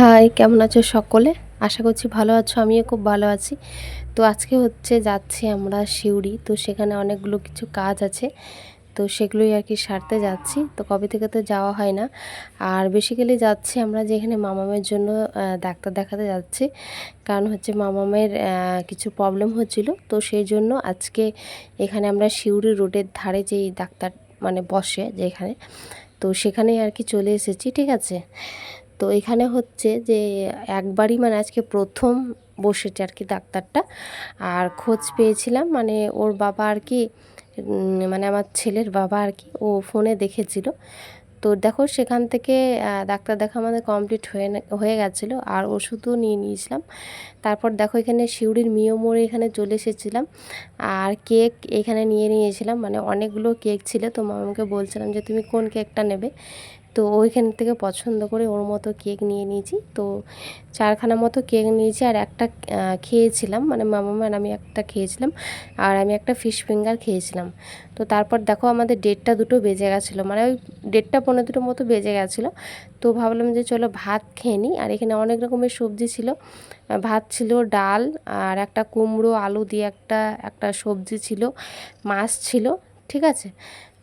High, কেমন আছো সকলে? আশা করছি ভালো আছো, আমিও খুব ভালো আছি। তো আজকে হচ্ছে যাচ্ছি আমরা সিউড়ি, তো সেখানে অনেকগুলো কিছু কাজ আছে, তো সেগুলোই আর কি সারতে যাচ্ছি। তো কবে থেকে তো যাওয়া হয় না। আর বেসিক্যালি যাচ্ছি আমরা যেখানে মামামের জন্য ডাক্তার দেখাতে যাচ্ছি। কারণ হচ্ছে মামামের কিছু প্রবলেম হচ্ছিল। তো সেই জন্য আজকে এখানে আমরা সিউড়ি রোডের ধারে যেই ডাক্তার মানে বসে যেখানে, তো সেখানেই আর কি চলে এসেছি, ঠিক আছে? তো এখানে হচ্ছে যে একবারই মানে আজকে প্রথম বসেছে আর কি ডাক্তারটা। আর খোঁজ পেয়েছিলাম মানে ওর বাবা আর কি মানে আমার ছেলের বাবা আর কি, ও ফোনে দেখেছিল। তো দেখো সেখান থেকে ডাক্তার দেখা আমাদের কমপ্লিট হয়ে হয়ে গেছিল। আর ওষুধও নিয়ে নিয়েছিলাম। তারপর দেখো এখানে শিউড়ির মিও মোড়ে এখানে চলে এসেছিলাম। আর কেক এখানে নিয়ে নিয়েছিলাম। মানে অনেকগুলো কেক ছিল। তো মামাকে বলছিলাম যে, তুমি কোন কেকটা নেবে? তো ওইখান থেকে পছন্দ করে ওর মতো কেক নিয়ে নিয়েছি। তো চারখানা মতো কেক নিয়েছি আর একটা খেয়েছিলাম। মানে মামা আর আমি একটা খেয়েছিলাম আর আমি একটা ফিশ ফিঙ্গার খেয়েছিলাম। তো তারপর দেখো আমাদের ডেটটা দুটো বেজে গেছিল। মানে ওই ডেটটা পনেরো দুটো মতো বেজে গেছিল। তো ভাবলাম যে চলো ভাত খেয়ে নিই। আর এখানে অনেক রকমের সবজি ছিল। ভাত ছিল, ডাল আর একটা কুমড়ো, আলু দিয়ে একটা একটা সবজি ছিল, মাছ ছিল। ঠিক আছে?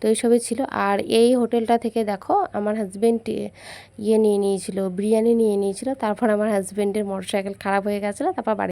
তো এইসবই ছিল। আর এই হোটেলটা থেকে দেখো, আমার হাজব্যান্ড ইয়ে নিয়ে নিয়েছিল, বিরিয়ানি নিয়ে নিয়েছিল, তারপর আমার হাজব্যান্ডের মোটরসাইকেল খারাপ হয়ে গেছিল, তারপর বাড়ি